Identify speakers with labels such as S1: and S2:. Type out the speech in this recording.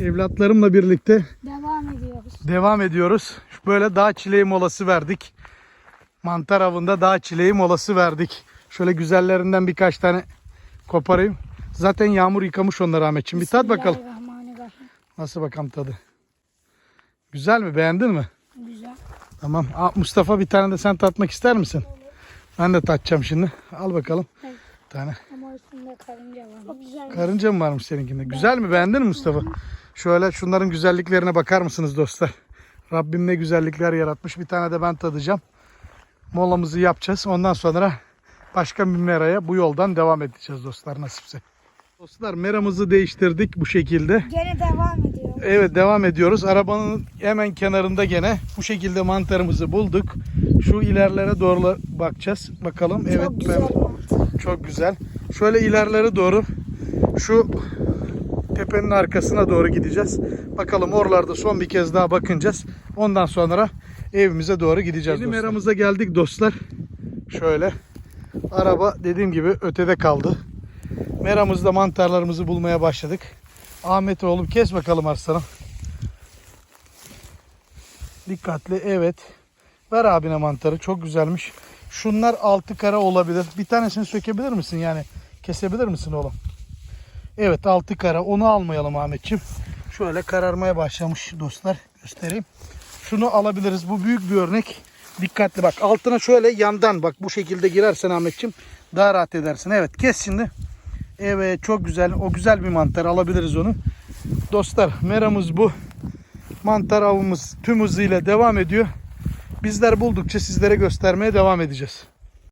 S1: evlatlarımla birlikte
S2: Devam ediyoruz.
S1: devam ediyoruz. Böyle dağ çileği molası verdik. Mantar avında dağ çileği molası verdik. Şöyle güzellerinden birkaç tane koparayım. Zaten yağmur yıkamış onları Ahmetciğim. Bir tat bakalım. Nasıl bakalım tadı? Güzel mi? Beğendin mi?
S2: Güzel.
S1: Tamam. Aa, Mustafa bir tane de sen tatmak ister misin? Ben de tatacağım şimdi. Al bakalım.
S2: Evet.
S1: Bir tane.
S2: Ama üstünde karınca var. Çok güzel.
S1: Karınca mı varmış seninkinde? Güzel mi? Beğendin mi Mustafa? Şöyle şunların güzelliklerine bakar mısınız dostlar? Rabbim ne güzellikler yaratmış. Bir tane de ben tadacağım. Molamızı yapacağız. Ondan sonra başka bir meraya bu yoldan devam edeceğiz dostlar nasipse. Dostlar meramızı değiştirdik bu şekilde.
S2: Gene devam ediyor.
S1: Evet devam ediyoruz. Arabanın hemen kenarında gene bu şekilde mantarımızı bulduk. Şu ilerlere doğru bakacağız. Bakalım. Evet
S2: Çok güzel
S1: ben- çok güzel. Şöyle ilerlere doğru şu tepenin arkasına doğru gideceğiz. Bakalım oralarda son bir kez daha bakınacağız. Ondan sonra evimize doğru gideceğiz. Yeni meramıza geldik dostlar. Şöyle. Araba dediğim gibi ötede kaldı. Meramızda mantarlarımızı bulmaya başladık. Ahmet oğlum kes bakalım aslanım. Dikkatli evet. Ver abine mantarı çok güzelmiş. Şunlar altı kara olabilir. Bir tanesini sökebilir misin yani? Kesebilir misin oğlum? Evet altı kara. Onu almayalım Ahmetciğim. Şöyle kararmaya başlamış dostlar. Göstereyim. Şunu alabiliriz. Bu büyük bir örnek. Dikkatli bak. Altına şöyle yandan bak bu şekilde girersen Ahmetciğim daha rahat edersin. Evet kes şimdi. Evet çok güzel. O güzel bir mantar. Alabiliriz onu. Dostlar meramız bu. Mantar avımız tüm hızıyla devam ediyor. Bizler buldukça sizlere göstermeye devam edeceğiz.